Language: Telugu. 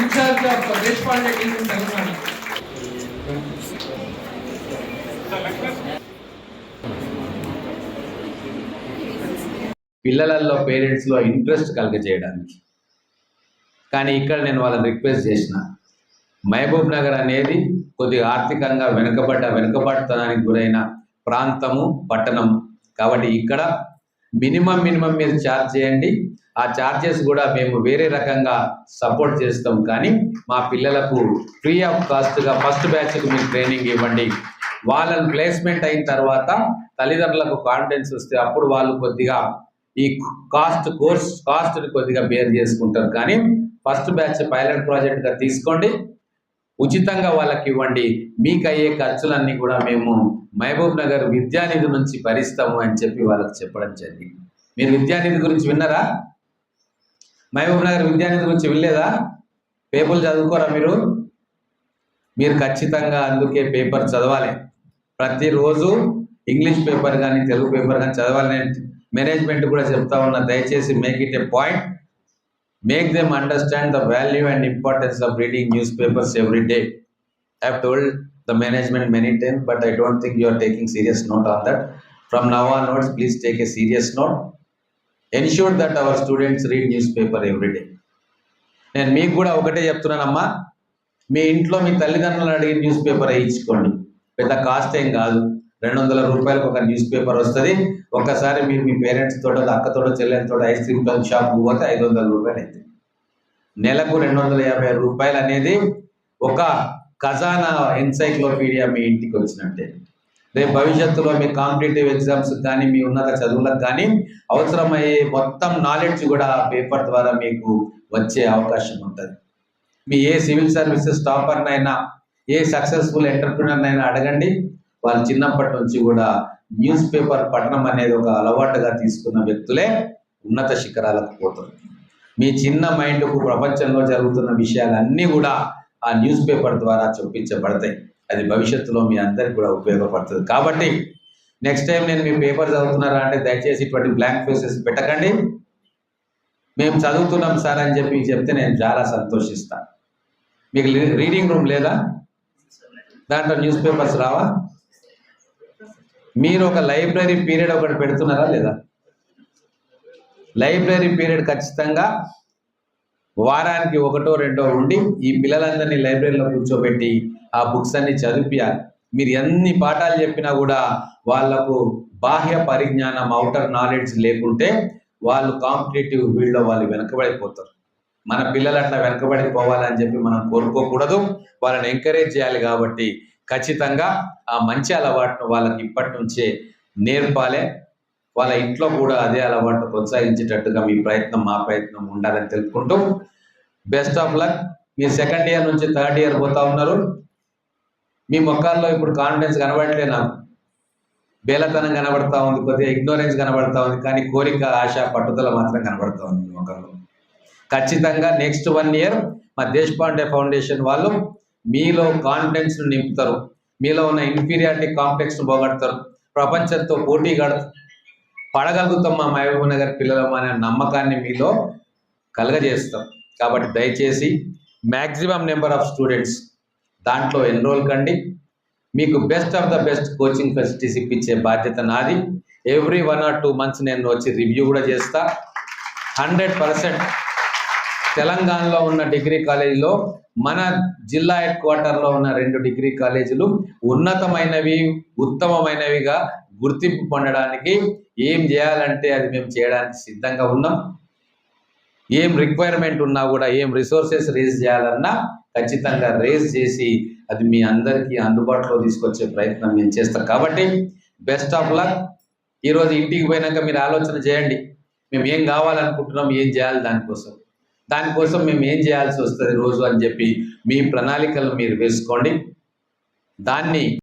ఇన్ఛార్జ్ ఆఫ్ దేశపాండే కేంద్రం తెలంగాణ. పిల్లలలో పేరెంట్స్లో ఇంట్రెస్ట్ కలగజేయడానికి. కానీ ఇక్కడ నేను వాళ్ళని రిక్వెస్ట్ చేసిన మహబూబ్ నగర్ అనేది కొద్దిగా ఆర్థికంగా వెనుకబడ్డ వెనుకబడతనానికి గురైన ప్రాంతము పట్టణం కాబట్టి ఇక్కడ మినిమం మినిమం మీరు ఛార్జ్ చేయండి. ఆ ఛార్జెస్ కూడా మేము వేరే రకంగా సపోర్ట్ చేస్తాం. కానీ మా పిల్లలకు ఫ్రీ ఆఫ్ కాస్ట్గా ఫస్ట్ బ్యాచ్కి మీరు ట్రైనింగ్ ఇవ్వండి. వాళ్ళని ప్లేస్మెంట్ అయిన తర్వాత తల్లిదండ్రులకు కాన్ఫిడెన్స్ వస్తే అప్పుడు వాళ్ళు కొద్దిగా ఈ కాస్ట్ కోర్స్ కాస్ట్ని కొద్దిగా బేర్ చేసుకుంటారు. కానీ ఫస్ట్ బ్యాచ్ పైలట్ ప్రాజెక్ట్గా తీసుకోండి. ఉచితంగా వాళ్ళకి ఇవ్వండి. మీకు అయ్యే ఖర్చులన్నీ కూడా మేము మహబూబ్ నగర్ విద్యానిధి నుంచి భరిస్తాము అని చెప్పి వాళ్ళకి చెప్పడం జరిగింది. మీరు విద్యానిధి గురించి విన్నారా? మహబూబ్ నగర్ విద్యానిధి గురించి వినలేదా? పేపర్లు చదువుకోరా మీరు? మీరు ఖచ్చితంగా అందుకే పేపర్ చదవాలి. ప్రతిరోజు ఇంగ్లీష్ పేపర్ కానీ తెలుగు పేపర్ కానీ చదవాలి. నేను మేనేజ్మెంట్ కూడా చెప్తా ఉన్నా. దయచేసి make it a point make them understand the value and importance of reading newspapers every day I told the management many time but I don't think think are taking serious note on that that. From notes please take a serious note. Ensure that our students read newspaper everyday నేను మీకు కూడా ఒకటే చెప్తున్నానమ్మా మీ ఇంట్లో మీ తల్లిదండ్రులను అడిగి న్యూస్ పేపర్ వేయించుకోండి. పెద్ద కాస్ట్ ఏం కాదు. రెండు వందల రూపాయలకు ఒక న్యూస్ పేపర్ వస్తుంది. ఒక్కసారి మీరు మీ పేరెంట్స్ తోట అక్కతో చెల్లెలతో ఐస్ క్రీమ్ కల్ షాప్ పోతే ఐదు వందల రూపాయలు అయితే నెలకు రెండు వందల యాభై రూపాయలు అనేది ఒక ఖజానా ఎన్సైక్లోపీడియా మీ ఇంటికి వచ్చినట్టే. రేపు భవిష్యత్తులో మీ కాంపిటేటివ్ ఎగ్జామ్స్ కానీ మీ ఉన్నత చదువులకు కానీ అవసరమయ్యే మొత్తం నాలెడ్జ్ కూడా పేపర్ ద్వారా మీకు వచ్చే అవకాశం ఉంటుంది. మీ ఏ సివిల్ సర్వీసెస్ టాపర్నైనా ఏ సక్సెస్ఫుల్ ఎంటర్ప్రినర్నైనా అడగండి. వాళ్ళు చిన్నప్పటి నుంచి కూడా న్యూస్ పేపర్ పఠనం అనేది ఒక అలవాటుగా తీసుకున్న వ్యక్తులే ఉన్నత శిఖరాలకు పోతారు. మీ చిన్న మైండ్కు ప్రపంచంలో జరుగుతున్న విషయాలన్నీ కూడా ఆ న్యూస్ పేపర్ ద్వారా చూపించబడతాయి. అది భవిష్యత్తులో మీ అందరికి కూడా ఉపయోగపడుతుంది. కాబట్టి నెక్స్ట్ టైం నేను మీ పేపర్ చదువుతున్నారా అంటే దయచేసి ఇటువంటి బ్లాంక్ ఫేసెస్ పెట్టకండి. మేము చదువుతున్నాం సార్ అని చెప్పి చెప్తే నేను చాలా సంతోషిస్తాను మీకు రీడింగ్ రూమ్ లేదా? దాంట్లో న్యూస్ పేపర్స్ రావా? మీరు ఒక లైబ్రరీ పీరియడ్ ఒకటి పెడుతున్నారా లేదా? లైబ్రరీ పీరియడ్ ఖచ్చితంగా వారానికి ఒకటో రెండో ఉండి ఈ పిల్లలందరినీ లైబ్రరీలో కూర్చోబెట్టి ఆ బుక్స్ అన్ని చదివిపియాలి. మీరు ఎన్ని పాఠాలు చెప్పినా కూడా వాళ్ళకు బాహ్య పరిజ్ఞానం అవుటర్ నాలెడ్జ్ లేకుంటే వాళ్ళు కాంపిటేటివ్ ఫీల్డ్లో వాళ్ళు వెనకబడిపోతారు. మన పిల్లలు అట్లా వెనకబడిపోవాలని చెప్పి మనం కోరుకోకూడదు. వాళ్ళని ఎంకరేజ్ చేయాలి కాబట్టి ఖచ్చితంగా ఆ మంచి అలవాటును వాళ్ళకి ఇప్పటి నుంచే నేర్పాలే. వాళ్ళ ఇంట్లో కూడా అదే అలవాటు కొనసాగించేటట్టుగా మీ ప్రయత్నం మా ప్రయత్నం ఉండాలని తెలుపుకుంటూ బెస్ట్ ఆఫ్ లక్ మీరు సెకండ్ ఇయర్ నుంచి థర్డ్ ఇయర్ పోతా ఉన్నారు. మీ మొక్కల్లో ఇప్పుడు కాన్ఫిడెన్స్ కనబడట్లే నాకు. బేలతనం కనబడతా ఉంది కొద్దిగా ఇగ్నోరెన్స్ కనబడతా ఉంది కానీ కోరిక ఆశ పట్టుదల మాత్రం కనబడతా ఉంది మీ మొక్కల్లో ఖచ్చితంగా నెక్స్ట్ వన్ ఇయర్ మా దేశపాండే ఫౌండేషన్ వాళ్ళు మీలో కాన్ఫిడెన్స్ నింపుతారు. మీలో ఉన్న ఇన్ఫీరియారిటీ కాంప్లెక్స్ను పోగొడతారు. ప్రపంచంతో పోటీ గడ పడగలుగుతాం మా మహబూబ్ నగర్ పిల్లలం అనే నమ్మకాన్ని మీలో కలగజేస్తాం. కాబట్టి దయచేసి మ్యాక్సిమం నెంబర్ ఆఫ్ స్టూడెంట్స్ దాంట్లో ఎన్రోల్ కండి. మీకు best of the best coaching facilities ఇప్పించే బాధ్యత నాది. Every one or two months నేను వచ్చి రివ్యూ కూడా చేస్తా. హండ్రెడ్ పర్సెంట్ తెలంగాణలో ఉన్న డిగ్రీ కాలేజీలో మన జిల్లా హెడ్ క్వార్టర్లో ఉన్న రెండు డిగ్రీ కాలేజీలు ఉన్నతమైనవి ఉత్తమమైనవిగా గుర్తింపు పొందడానికి ఏం చేయాలంటే అది మేము చేయడానికి సిద్ధంగా ఉన్నాం. ఏం రిక్వైర్మెంట్ ఉన్నా కూడా ఏం రిసోర్సెస్ రేజ్ చేయాలన్నా ఖచ్చితంగా రేజ్ చేసి అది మీ అందరికీ అందుబాటులో తీసుకొచ్చే ప్రయత్నం మేము చేస్తాం. కాబట్టి బెస్ట్ ఆఫ్ లక్ ఈరోజు ఇంటికి పోయినాక మీరు ఆలోచన చేయండి. మేము ఏం కావాలనుకుంటున్నాం ఏం చేయాలి దానికోసం. దానికోసం మేము ఏం చేయాల్సి వస్తుంది రోజు అని చెప్పి మీ ప్రణాళికలు మీరు వేసుకోండి. దాన్ని